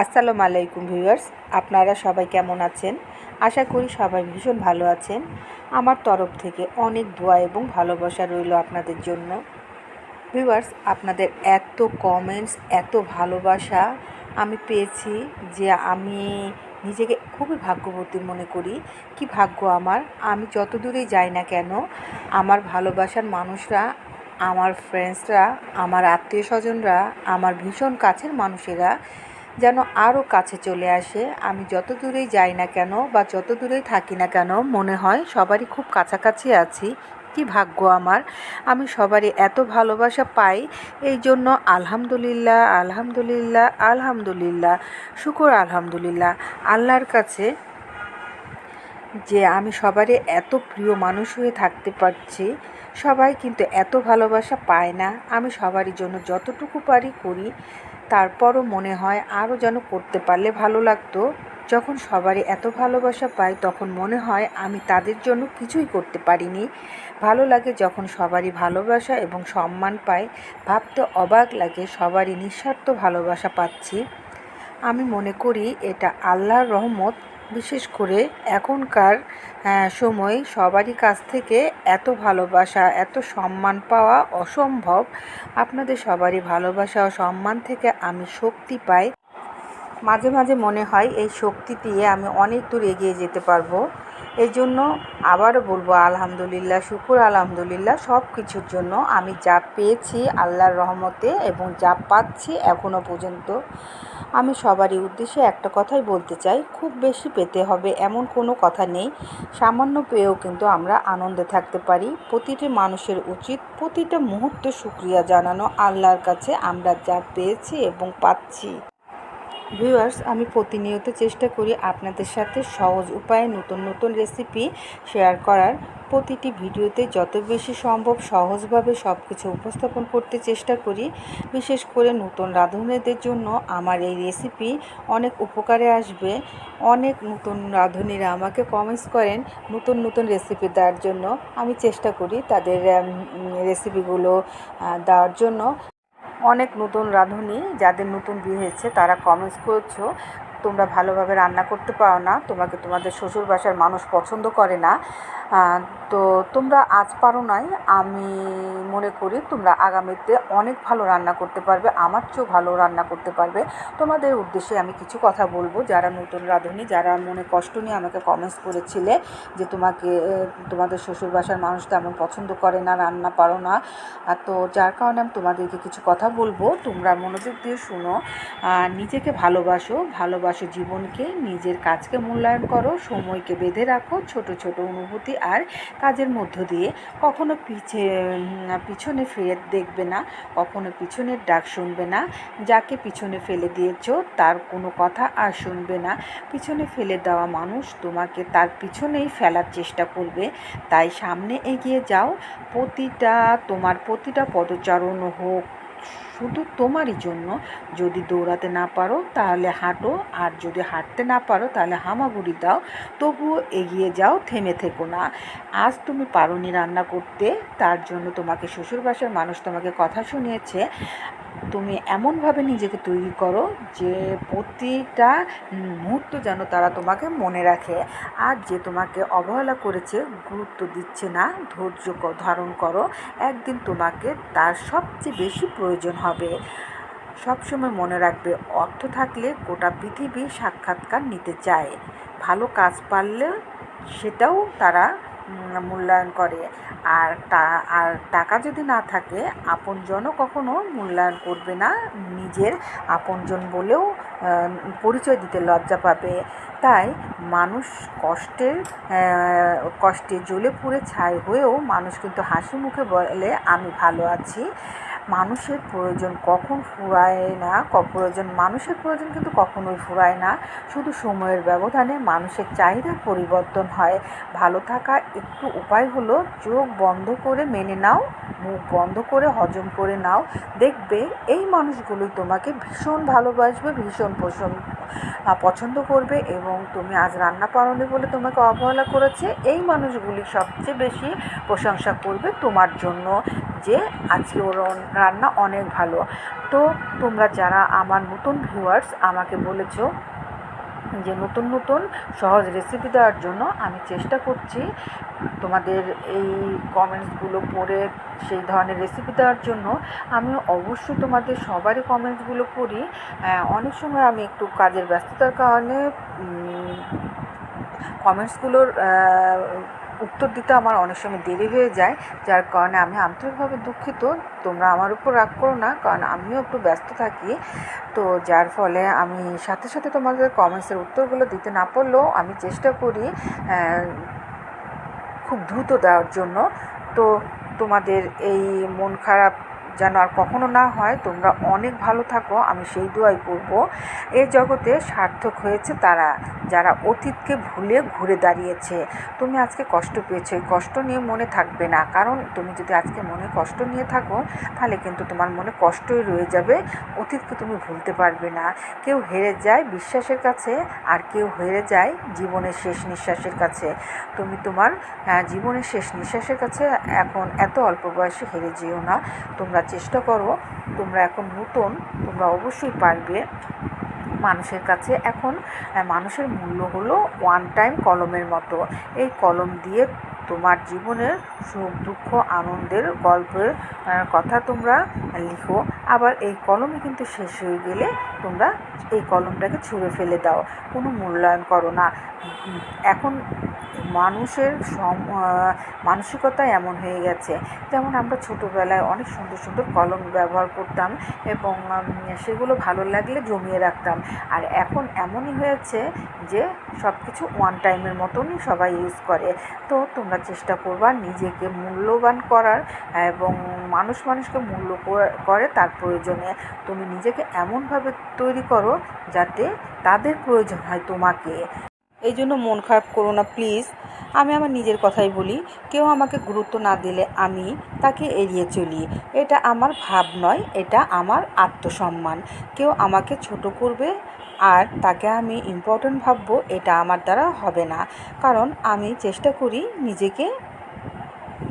আসসালামু আলাইকুম ভিউয়ার্স, আপনারা সবাই কেমন আছেন? আশা করি সবাই ভীষণ ভালো আছেন। আমার তরফ থেকে অনেক দোয়া এবং ভালোবাসা রইল আপনাদের জন্য। ভিউয়ার্স, আপনাদের এত কমেন্টস এত ভালোবাসা আমি পেয়েছি যে আমি নিজেকে খুবই ভাগ্যবতী মনে করি। কি ভাগ্য আমার? আমি যত দূরেই যাই না কেন, আমার ভালোবাসার মানুষরা, আমার ফ্রেন্ডসরা আমার আত্মীয় স্বজনরা আমার ভীষণ কাছের মানুষেরা যেন আরও কাছে চলে আসে। আমি যত দূরেই যাই না কেন বা যত দূরেই থাকি না কেন, মনে হয় সবারই খুব কাছাকাছি আছি। কি ভাগ্য আমার। আমি সবারই এত ভালোবাসা পাই। এই জন্য আলহামদুলিল্লাহ আলহামদুলিল্লাহ আলহামদুলিল্লাহ, শুকর আলহামদুলিল্লাহ। আল্লাহর কাছে যে আমি সবারই এত প্রিয় মানুষ হয়ে থাকতে পারছি, সবাই কিন্তু এত ভালোবাসা পায় না। আমি সবারই জন্য যতটুকু পারি করি। তারপরও মনে হয় আরও যেন করতে পারলে ভালো লাগতো। যখন সবারই এত ভালোবাসা পাই, তখন মনে হয় আমি তাদের জন্য কিছুই করতে পারিনি। ভালো লাগে যখন সবারই ভালোবাসা এবং সম্মান পাই। ভাবতে অবাক লাগে, সবারই নিঃস্বার্থ ভালোবাসা পাচ্ছি। আমি মনে করি এটা আল্লাহর রহমত। বিশেষ করে এখনকার সময় সবারই কাছ থেকে এত ভালোবাসা, এত সম্মান পাওয়া অসম্ভব। আপনাদের সবারই ভালোবাসা ও সম্মান থেকে আমি শক্তি পাই। মাঝে মাঝে মনে হয় এই শক্তি দিয়ে আমি অনেক দূর এগিয়ে যেতে পারব। এই জন্য আবারও বলব, আলহামদুলিল্লাহ, শুকুর, আলহামদুলিল্লাহ সব কিছুর জন্য আমি যা পেয়েছি আল্লাহর রহমতে এবং যা পাচ্ছি এখনও পর্যন্ত আমি সবারই উদ্দেশ্যে একটা কথাই বলতে চাই, খুব বেশি পেতে হবে এমন কোনো কথা নেই। সামান্য পেয়েও কিন্তু আমরা আনন্দে থাকতে পারি। প্রতিটি মানুষের উচিত প্রতিটা মুহূর্তে সুক্রিয়া জানানো, আল্লাহর কাছে আমরা যা পেয়েছি এবং পাচ্ছি। ভিউয়ার্স আমি প্রতিনিয়ত চেষ্টা করি আপনাদের সাথে সহজ উপায়ে নতুন নতুন রেসিপি শেয়ার করার। প্রতিটি ভিডিওতে যত বেশি সম্ভব সহজভাবে সব কিছু উপস্থাপন করতে চেষ্টা করি। বিশেষ করে নতুন রাঁধুনিদের জন্য আমার এই রেসিপি অনেক উপকারে আসবে। অনেক নতুন রাঁধুনিরা আমাকে কমেন্টস করেন নতুন নতুন রেসিপি দেওয়ার জন্য। আমি চেষ্টা করি তাদের রেসিপিগুলো দেওয়ার জন্য। অনেক নতুন রাঁধুনি যাদের নতুন বিয়ে হয়েছে তারা কমেন্টস করছ। তোমরা ভালোভাবে রান্না করতে পারো না, তোমাকে তোমাদের শ্বশুর বাসার মানুষ পছন্দ করে না। তো তোমরা আজ পারো নাই, আমি মনে করি তোমরা আগামীতে অনেক ভালো রান্না করতে পারবে, আমার চেয়েও ভালো রান্না করতে পারবে। তোমাদের উদ্দেশ্যে আমি কিছু কথা বলব, যারা নতুন রাঁধুনি, যারা মনে কষ্ট নিয়ে আমাকে কমেন্টস করেছিলে যে তোমাকে তোমাদের শ্বশুর বাসার মানুষ তেমন পছন্দ করে না, রান্না পারো না। তো যার কারণে আমি তোমাদেরকে কিছু কথা বলব, তোমরা মনোযোগ দিয়ে শুনো নিজেকে ভালোবাসো ভালোবাসো জীবনকে, নিজের কাজকে মূল্যায়ন করো, সময়কে বেঁধে রাখো, ছোট ছোট অনুভূতি আর কাজের মধ্য দিয়ে। কখনো পিছে পিছনে ফিরে দেখবে না, কখনো পিছনের ডাক শুনবে না। যাকে পিছনে ফেলে দিয়েছ, তার কোনো কথা আর শুনবে না। পিছনে ফেলে দেওয়া মানুষ তোমাকে তার পিছনেই ফেলার চেষ্টা করবে। তাই সামনে এগিয়ে যাও। প্রতিটা, তোমার প্রতিটা পদচারণ হোক শুধু তোমারই জন্য। যদি দৌড়াতে না পারো, তাহলে হাঁটো। আর যদি হাঁটতে না পারো, তাহলে হামাগুড়ি দাও। তবুও এগিয়ে যাও, থেমে থেকো না। আজ তুমি পারোনি রান্না করতে। তার জন্য তোমাকে শ্বশুরবাসার মানুষ তোমাকে কথা শুনিয়েছে। তুমি এমনভাবে নিজেকে তৈরি করো যে প্রতিটা মুহূর্ত যেন তারা তোমাকে মনে রাখে আর যে তোমাকে অবহেলা করেছে, গুরুত্ব দিচ্ছে না, ধৈর্য ধারণ করো, একদিন তোমাকে তার সবচেয়ে বেশি প্রয়োজন হবে। সবসময় মনে রাখবে, অর্থ থাকলে গোটা পৃথিবী সাক্ষাৎকার নিতে চায়। ভালো কাজ পারলে সেটাও তারা মূল্যায়ন করে। আর আর টাকা যদি না থাকে, আপনজনও কখনো মূল্যায়ন করবে না। নিজের আপনজন বলেও পরিচয় দিতে লজ্জা পাবে। তাই মানুষ কষ্টের কষ্টে জ্বলে পুড়ে ছাই হয়েও মানুষ কিন্তু হাসি মুখে বলে, আমি ভালো আছি। মানুষের প্রয়োজন কখন ফুরায় না? ক, প্রয়োজন মানুষের প্রয়োজন কিন্তু কখনোই ফুরায় না। শুধু সময়ের ব্যবধানে মানুষের চাহিদার পরিবর্তন হয়। ভালো থাকা একটু উপায় হলো চোখ বন্ধ করে মেনে নাও, মুখ বন্ধ করে হজম করে নাও। দেখবে এই মানুষগুলোই তোমাকে ভীষণ ভালোবাসবে, ভীষণ পছন্দ পছন্দ করবে এবং তুমি আজ রান্না পারোনি বলে তোমাকে অবহেলা করেছে। এই মানুষগুলি সবচেয়ে বেশি প্রশংসা করবে তোমার জন্য যে আজকে ওর রান্না অনেক ভালো। তো তোমরা যারা আমার নতুন ভিউয়ার্স আমাকে বলেছ যে নতুন নতুন সহজ রেসিপি দেওয়ার জন্য আমি চেষ্টা করছি তোমাদের এই কমেন্টসগুলো পড়ে সেই ধরনের রেসিপি দেওয়ার জন্য আমি অবশ্যই তোমাদের সবারই কমেন্টসগুলো পড়ি। অনেক সময় আমি একটু কাজের ব্যস্ততার কারণে কমেন্টসগুলোর উত্তর দিতে আমার অনেক সময় দেরি হয়ে যায়, যার কারণে আমি আন্তরিকভাবে দুঃখিত। তোমরা আমার উপর রাগ করো না, কারণ আমিও একটু ব্যস্ত থাকি। তো যার ফলে আমি সাথে সাথে তোমাদের কমেন্টসের উত্তরগুলো দিতে না পারলেও আমি চেষ্টা করি খুব দ্রুত দেওয়ার জন্য। তো তোমাদের এই মন খারাপ যেন আর কখনো না হয় তোমরা অনেক ভালো থাকো আমি সেই দোয়াই করব। এই জগতে সার্থক হয়েছে তারা যারা অতীতকে ভুলে ঘুরে দাঁড়িয়েছে। তুমি আজকে কষ্ট পেয়েছ এই কষ্ট নিয়ে মনে থাকবে না। কারণ তুমি যদি আজকে মনে কষ্ট নিয়ে থাকো তাহলে কিন্তু তোমার মনে কষ্টই রয়ে যাবে অতীতকে তুমি ভুলতে পারবে না। কেউ হেরে যায় বিশ্বাসের কাছে আর কেউ হেরে যায় জীবনের শেষ নিঃশ্বাসের কাছে। তুমি তোমার আহ, জীবনের শেষ নিঃশ্বাসের কাছে এখন এত অল্প বয়সে হেরে যেও না। তোমরা চেষ্টা করো তোমরা এখন নতুন তোমরা অবশ্যই পারবে। মানুষের কাছে এখন মানুষের মূল্য হলো ওয়ান টাইম কলমের মতো। এই কলম দিয়ে তোমার জীবনের সুখ, দুঃখ, আনন্দের গল্পের কথা তোমরা লিখো। আবার এই কলমে কিন্তু শেষ হয়ে গেলে তোমরা এই কলমটাকে ছুঁড়ে ফেলে দাও। কোনো মূল্যায়ন করো না। এখন মানুষের সম মানসিকতা এমন হয়ে গেছে। যেমন আমরা ছোটোবেলায় অনেক সুন্দর সুন্দর কলম ব্যবহার করতাম এবং সেগুলো ভালো লাগলে জমিয়ে রাখতাম। আর এখন এমনই হয়েছে যে সব কিছু ওয়ান টাইমের মতনই সবাই ইউজ করে। তো তোমরা চেষ্টা করবা নিজেকে মূল্যবান করার এবং মানুষ মানুষকে মূল্য করে- তার প্রয়োজনে। তুমি নিজেকে এমনভাবে তৈরি করো যাতে তাদের প্রয়োজন হয় তোমাকে। এই জন্য মন খারাপ করো না প্লিজ আমি আমার নিজের কথাই বলি, কেউ আমাকে গুরুত্ব না দিলে আমি তাকে এড়িয়ে চলি। এটা আমার ভাব নয়, এটা আমার আত্মসম্মান। কেউ আমাকে ছোট করবে আর তাকে আমি ইম্পর্ট্যান্ট ভাববো, এটা আমার দ্বারা হবে না। কারণ আমি চেষ্টা করি নিজেকে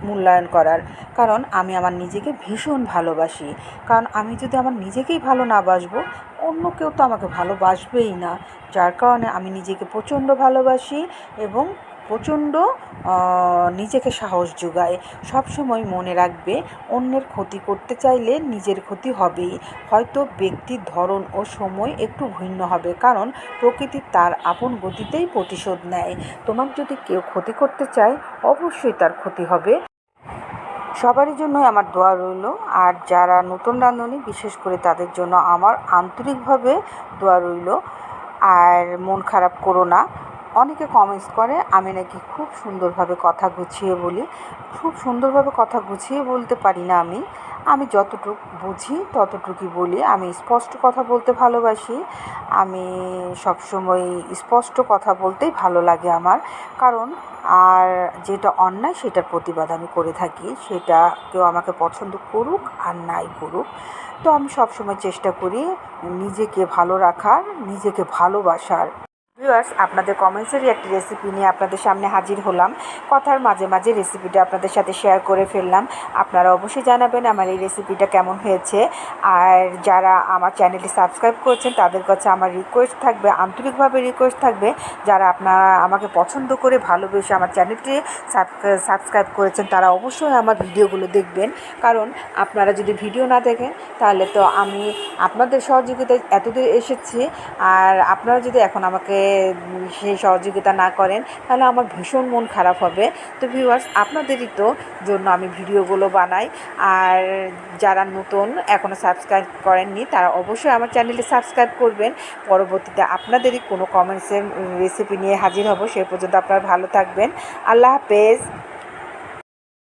মূল্যায়ন করার। কারণ আমি আমার নিজেকে ভীষণ ভালোবাসি। কারণ আমি যদি আমার নিজেকেই ভালো না বাসবো, অন্য কেউ তো আমাকে ভালোবাসবেই না। যার কারণে আমি নিজেকে প্রচণ্ড ভালোবাসি এবং প্রচণ্ড নিজেকে সাহস যোগায়। সবসময় মনে রাখবে, অন্যের ক্ষতি করতে চাইলে নিজের ক্ষতি হবেই। হয়তো ব্যক্তির ধরন ও সময় একটু ভিন্ন হবে, কারণ প্রকৃতি তার আপন গতিতেই প্রতিশোধ নেয়। তোমার যদি কেউ ক্ষতি করতে চায়, অবশ্যই তার ক্ষতি হবে। সবারই জন্যই আমার দোয়া রইল, আর যারা নতুন রাঁধুনি, বিশেষ করে তাদের জন্য আমার আন্তরিকভাবে দোয়া রইল। আর মন খারাপ করো না। অনেকে কমেন্টস করে, আমি নাকি খুব সুন্দরভাবে কথা গুছিয়ে বলি। খুব সুন্দরভাবে কথা গুছিয়ে বলতে পারি না আমি। আমি যতটুকু বুঝি, ততটুকুই বলি। আমি স্পষ্ট কথা বলতে ভালোবাসি। আমি সবসময় স্পষ্ট কথা বলতেই ভালো লাগে আমার। কারণ আর যেটা অন্যায়, সেটার প্রতিবাদ আমি করে থাকি। সেটা কেউ আমাকে পছন্দ করুক আর নাই করুক। তো আমি সবসময় চেষ্টা করি নিজেকে ভালো রাখার, নিজেকে ভালোবাসার। ভিউয়ার্স, আপনাদের কমেন্টসেরই একটি রেসিপি নিয়ে আপনাদের সামনে হাজির হলাম। কথার মাঝে মাঝে রেসিপিটা আপনাদের সাথে শেয়ার করে ফেললাম। আপনারা অবশ্যই জানাবেন আমার এই রেসিপিটা কেমন হয়েছে। আর যারা আমার চ্যানেলটি সাবস্ক্রাইব করেছেন, তাদের কাছে আমার রিকোয়েস্ট থাকবে, আন্তরিকভাবে রিকোয়েস্ট থাকবে। যারা আপনারা আমাকে পছন্দ করে ভালোবেসে আমার চ্যানেলটি সাবস্ক্রাইব করেছেন, তারা অবশ্যই আমার ভিডিওগুলো দেখবেন। কারণ আপনারা যদি ভিডিও না দেখেন, তাহলে তো আমি আপনাদের সহযোগিতায় এতদূর এসেছি। আর আপনারা যদি এখন আমাকে সেই সহযোগিতা না করেন, তাহলে আমার ভীষণ মন খারাপ হবে। তো ভিউয়ার্স আপনাদেরই তো জন্য আমি ভিডিওগুলো বানাই। আর যারা নতুন এখনও সাবস্ক্রাইব করেননি, তারা অবশ্যই আমার চ্যানেলটি সাবস্ক্রাইব করবেন। পরবর্তীতে আপনাদেরই কোনো কমেন্টসের রেসিপি নিয়ে হাজির হব, সে পর্যন্ত আপনারা ভালো থাকবেন। আল্লাহ হাফেজ।